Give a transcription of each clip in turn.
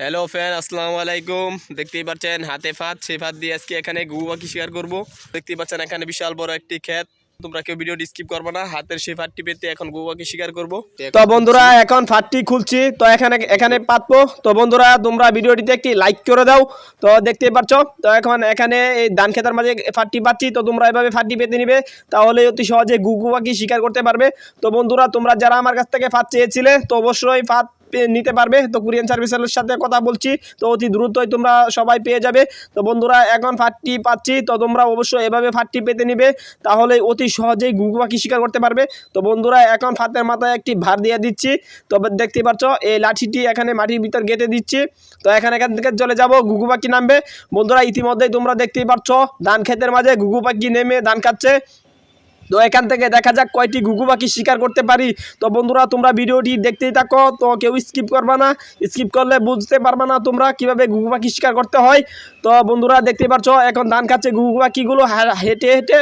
Hello fan আসসালামু আলাইকুম দেখতেই পাচ্ছেন, হাতে ফাঁদ সেই ফাঁদ দিয়ে আজকে এখানে গু কি শিকার করব। দেখতেই পাচ্ছেন, এখানে বিশাল বড় একটি ক্ষেত। তোমরা কেউ ভিডিও স্কিপ করবে না হাতের সেই ফাঁদটি পেতে এখন গু পাখি শিকার করব। তো বন্ধুরা এখন ফাঁদটি খুলছি। তো এখানে এখানে পাতবো। তো বন্ধুরা তোমরা ভিডিওটিতে একটি লাইক করে দাও। তো দেখতেই পাচ্ছ তো এখন এখানে এই ধান খেতার মাঝে ফাঁদটি পাচ্ছি। তো তোমরা এভাবে ফাঁদটি পেতে নিবে তাহলে অতি সহজে গুগু পাখি শিকার করতে পারবে। তো বন্ধুরা তোমরা যারা আমার কাছ থেকে ফাঁদ চেয়েছিলে তো অবশ্যই ফাঁদ পে- নিতে পারবে। তো কুরিয়ান সার্ভিসের সাথে কথা বলছি। তো অতি দ্রুতই তোমরা সবাই পেয়ে যাবে। তো বন্ধুরা, এখন ফাটটি পাচ্ছি। তো তোমরা অবশ্যই এভাবে ফাটটি পেতে নিবে। তাহলে অতি সহজেই গুগু পাখি শিকার করতে পারবে। তো বন্ধুরা, এখন ফাতের মাথায় একটি ভার দিয়ে দিচ্ছি। তো দেখতে পাচ্ছ, এই লাঠিটি এখানে মাটির ভিতর গেঁথে দিচ্ছি। তো এখানে এখান থেকে চলে যাব ঘুঘু পাখি নামবে। বন্ধুরা, ইতিমধ্যেই তোমরা দেখতেই পাচ্ছ, ধান ক্ষেতের মাঝে ঘুঘু পাখি নেমে ধান খাচ্ছে। তো এখান থেকে দেখা যাক কয়টি ঘুঘু পাখি শিকার করতে পারি। তো বন্ধুরা, তোমরা ভিডিওটি দেখতেই থাকো, তো কেউ স্কিপ করবা না। স্কিপ করলে বুঝতে পারবা না তোমরা কীভাবে ঘুঘু পাখি শিকার করতে হয়। তো বন্ধুরা, দেখতেই পাচ্ছ এখন ধান খাচ্ছে ঘুঘু পাখিগুলো হেঁটে হেঁটে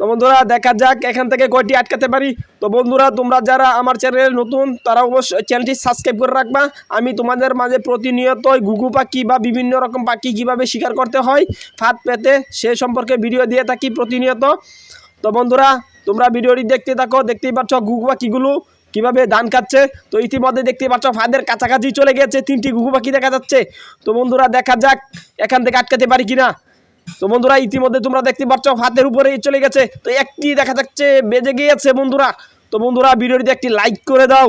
তো বন্ধুরা, দেখা যাক, এখান থেকে কয়টি আটকাতে পারি। তো বন্ধুরা, তোমরা যারা আমার চ্যানেলে নতুন, তারা অবশ্যই চ্যানেলটি সাবস্ক্রাইব করে রাখবা। আমি তোমাদের মাঝে প্রতিনিয়তই ঘুঘু পাখি বা বিভিন্ন রকম পাখি কীভাবে শিকার করতে হয়, ফাঁদ পেতে সে সম্পর্কে ভিডিও দিয়ে থাকি প্রতিনিয়ত। তো বন্ধুরা, তোমরা ভিডিওটি দেখতে থাকো, দেখতেই পাচ্ছ ঘুঘু পাখিগুলো কীভাবে ধান খাচ্ছে। তো ইতিমধ্যে দেখতেই পাচ্ছ ফাঁদের কাছাকাছি চলে গেছে তিনটি ঘুঘু পাখি দেখা যাচ্ছে। তো বন্ধুরা, দেখা যাক এখান থেকে আটকাতে পারি কিনা। তো বন্ধুরা, ইতিমধ্যে তোমরা দেখতে পাচ্ছ হাতের উপরে চলে গেছে। তো একটি দেখা যাচ্ছে, বেজে গিয়েছে বন্ধুরা। তো বন্ধুরা, ভিডিওটিতে একটি লাইক করে দাও।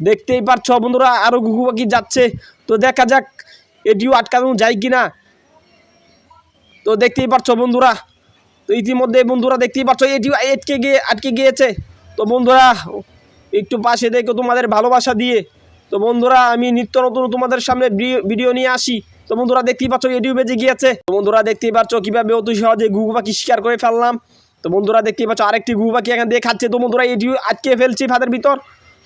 দেখতেই পাচ্ছ বন্ধুরা আরও ঘুঘু পাখি যাচ্ছে। তো দেখা যাক, এটিও আটকানো যায় কিনা। তো দেখতেই পাচ্ছ বন্ধুরা। তো ইতিমধ্যে বন্ধুরা, দেখতেই পাচ্ছ এটিও আটকে গিয়ে, আটকে গিয়েছে। তো বন্ধুরা, একটু পাশে দেখো তোমাদের ভালোবাসা দিয়ে। তো বন্ধুরা, আমি নিত্য নতুন তোমাদের সামনে ভিডিও নিয়ে আসি। তো বন্ধুরা, দেখতেই পাচ্ছ এডিও বেজে গিয়েছে। তো বন্ধুরা, দেখতেই পাচ্ছ কীভাবে অতি সহজে ঘুঘু পাখি শিকার করে ফেললাম। তো বন্ধুরা, দেখতেই পাচ্ছ আরেকটি ঘুঘু পাখি এখান দিয়ে খাচ্ছে তো বন্ধুরা এডিও আটকে ফেলছি ফাদের ভিতর।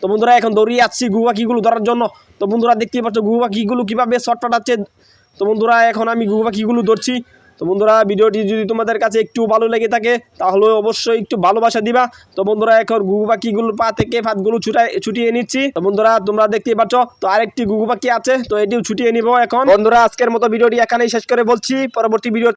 তো বন্ধুরা, এখন দৌড়িয়ে আসছি ঘুঘু পাখিগুলো ধরার জন্য। তো বন্ধুরা, দেখতেই পাচ্ছ ঘুঘু পাখিগুলো কীভাবে শর্ট পাঠাচ্ছে। তো বন্ধুরা, এখন আমি ঘুঘু পাখিগুলো ধরছি। তো বন্ধুরা, ভিডিওটি যদি তোমাদের কাছে একটু ভালো লেগে থাকে, তাহলে অবশ্যই একটু ভালোবাসা দিবা। তো বন্ধুরা, এখন ঘুঘু পাখিগুলোর পা থেকে ফাঁদগুলো ছুটাই ছুটিয়ে নিচ্ছি। তো বন্ধুরা, তোমরা দেখতেই পাচ্ছ, তো আরেকটি গুগু পাখি আছে, তো এটিও ছুটিয়ে নিব এখন। বন্ধুরা, আজকের মতো ভিডিওটি এখানেই শেষ করে বলছি। পরবর্তী ভিডিও